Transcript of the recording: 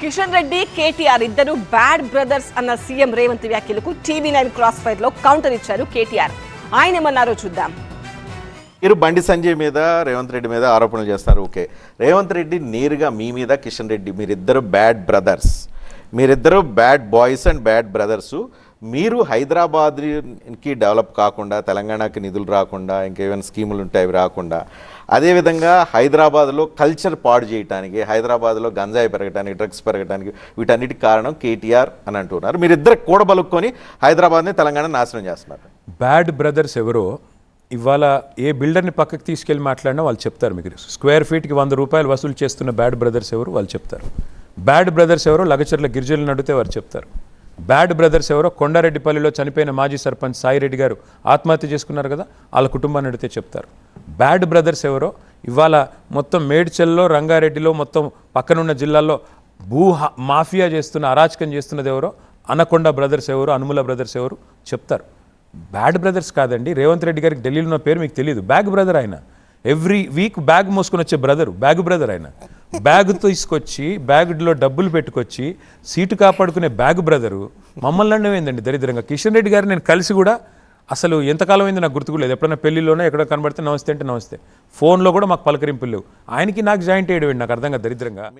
కిషన్ రెడ్డి కేటీఆర్ ఇద్దరు bad brothers అన్న CM Revanth వ్యాఖ్యలకు టీవీ నైన్ క్రాస్ ఫైర్లో కౌంటర్ ఇచ్చారు కేటీఆర్. ఆయన ఏమన్నారో చూద్దాం. మీరు బండి సంజయ్ మీద రేవంత్ రెడ్డి మీద ఆరోపణలు చేస్తారు. ఓకే. రేవంత్ రెడ్డి నేరుగా మీ మీద కిషన్ రెడ్డి మీరిద్దరు బ్యాడ్ బ్రదర్స్. మీరిద్దరు bad boys and bad brothers. మీరు హైదరాబాద్కి డెవలప్ కాకుండా తెలంగాణకి నిధులు రాకుండా ఇంకేమైనా స్కీములు ఉంటే అవి రాకుండా అదేవిధంగా హైదరాబాద్లో కల్చర్ పాడు చేయడానికి హైదరాబాద్లో గంజాయి పెరగడానికి డ్రగ్స్ పెరగడానికి వీటన్నిటికి కారణం కేటీఆర్ అని అంటున్నారు. మీరిద్దరు కూడబలుక్కొని హైదరాబాద్ని తెలంగాణ నాశనం చేస్తున్నారు. బ్యాడ్ బ్రదర్స్ ఎవరో ఇవాళ ఏ బిల్డర్ని పక్కకి తీసుకెళ్ళి మాట్లాడినా వాళ్ళు చెప్తారు మీకు. స్క్వేర్ ఫీట్కి వంద రూపాయలు వసూలు చేస్తున్న బ్యాడ్ బ్రదర్స్ ఎవరు వాళ్ళు చెప్తారు. బ్యాడ్ బ్రదర్స్ ఎవరో లగచర్ల గిరిజనులను అడిగితే వారు చెప్తారు. బ్యాడ్ బ్రదర్స్ ఎవరో కొండారెడ్డిపల్లిలో చనిపోయిన మాజీ సర్పంచ్ సాయిరెడ్డి గారు ఆత్మహత్య చేసుకున్నారు కదా వాళ్ళ కుటుంబాన్ని అడిగితే చెప్తారు. బ్యాడ్ బ్రదర్స్ ఎవరో ఇవాళ మొత్తం మేడ్చల్లో రంగారెడ్డిలో మొత్తం పక్కనున్న జిల్లాల్లో భూ మాఫియా చేస్తున్న అరాచకం చేస్తున్నది ఎవరో అనకొండ బ్రదర్స్ ఎవరు అనుముల బ్రదర్స్ ఎవరు చెప్తారు. బ్యాడ్ బ్రదర్స్ కాదండి రేవంత్ రెడ్డి గారికి ఢిల్లీలో ఉన్న పేరు మీకు తెలియదు బ్యాగ్ బ్రదర్ ఆయన. ఎవ్రీ వీక్ బ్యాగ్ మోసుకొని వచ్చే బ్రదర్ బ్యాగ్ బ్రదర్ ఆయన. బ్యాగ్ తీసుకొచ్చి బ్యాగ్లో డబ్బులు పెట్టుకొచ్చి సీటు కాపాడుకునే బ్యాగ్ బ్రదరు మమ్మల్ని అండమైందండి దరిద్రంగా? కిషన్ రెడ్డి గారు నేను కలిసి కూడా అసలు ఎంతకాలం అయింది నాకు గుర్తుకులేదు ఎప్పుడైనా పెళ్ళిలోనే ఎక్కడ కనబడితే నమస్తే అంటే నమస్తే. ఫోన్లో కూడా మాకు పలకరింపులు ఆయనకి నాకు జాయింట్ అయ్యడం నాకు అర్థంగా దరిద్రంగా.